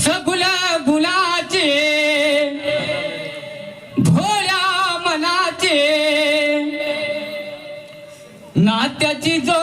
सगुला गुलाचे भोळ्या मनाचे. नात्याची जो